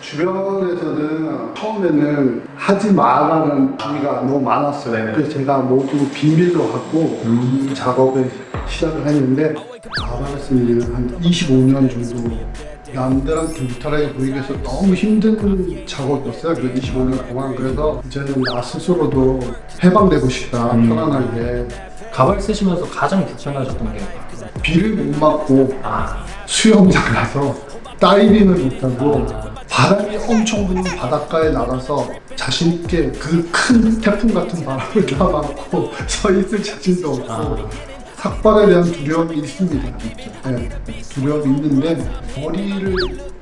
주변에서는 처음에는 하지 마라는 얘기가 너무 많았어요. 네네. 그래서 제가 모두 비밀로 하고 음. 작업을 시작을 했는데 아 말씀드리면 한 25년 정도 남들한테 무탈하게 보이기 위해서 너무 힘든 작업이었어요. 그 25년 동안 그래서 이제는 나 스스로도 해방되고 싶다 음. 편안하게 가발 쓰시면서 가장 불편하셨던 게 비를 못 맞고 아, 수영장 가서 다이빙을 못하고 바람이 엄청 부는 바닷가에 나가서 자신 있게 그 큰 태풍 같은 바람을 다 맞고 서 있을 자신도 없고 아. 삭발에 대한 두려움이 있습니다. 네, 두려움이 있는데 머리를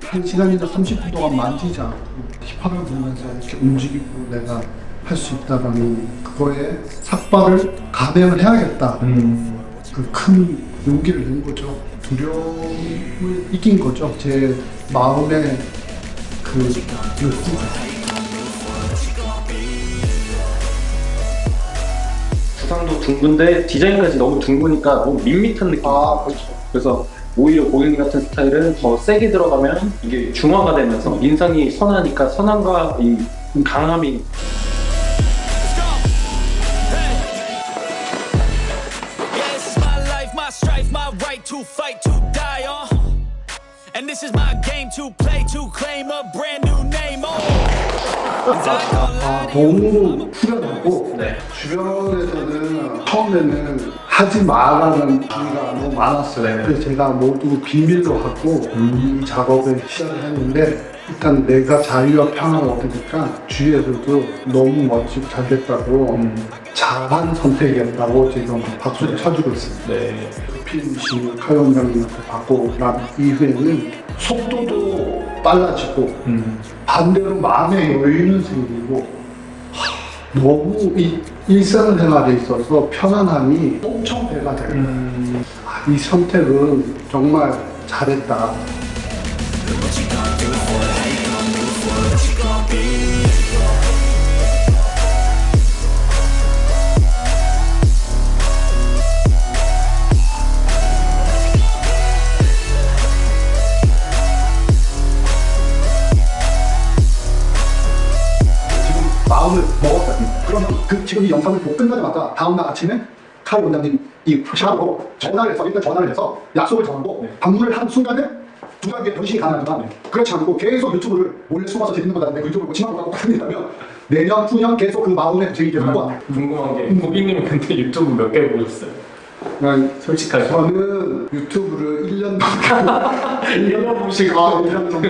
한 시간이나 30분 동안 만지지 않고 힙합을 보면서 이렇게 움직이고 내가 할 수 있다라는 그거에 삭발을 감행을 해야겠다. 음, 그큰 용기를 낸 거죠. 두려움을 이긴 거죠. 제 마음의 그. 두상도 둥근데 디자인까지 너무 둥그니까 너무 밋밋한 느낌. 아, 그렇죠. 그래서 오히려 고인 같은 스타일은 더 세게 들어가면 이게 중화가 되면서 인상이 선하니까 선함과 이 강함이 Yeah, this is my life, my strife, my right to fight, to die on. And this is my game to play, to claim a brand new name. Oh, 아, to you. 너무 후련하고 네. 주변에서는 처음에는 하지 마라는 얘기가 너무 많았어요. 네네. 그래서 제가 모두 비밀로 하고 이 작업을 시작을 했는데 일단 내가 자유와 평화를 얻으니까 주위에서도 너무 멋지고 잘 됐다고 음, 잘한 선택이었다고 지금 박수를 쳐주고 있습니다. 네. 필시 카용장님한테 받고 난 이후에는 속도도 빨라지고 음, 반대로 마음의 여유는 생기고 하, 너무 이 일상생활에 있어서 편안함이 엄청 배가 돼요. 음, 아, 이 선택은 정말 잘했다. 마음을 먹었어요. 그러면 그 지금 이 영상을 보고 끝나자마자 다음날 아침에 카이 원장님 이 샵으로 전화를 해서 일단 전화를 해서 약속을 정하고 방문을 한 순간에 두 가지의 변신이 가능하지만 그렇지 않고 계속 유튜브를 몰래 숨어서 재밌는 거다는데 그 유튜브를 고치만 보고 다닌다면 내년 후년 계속 그 재미 계속 갖고 와. 궁금한 게 고객님 근데 유튜브 몇 개 보셨어요? 난 솔직하게 저는 유튜브를 1년 1년 보시고 아, 1년 정도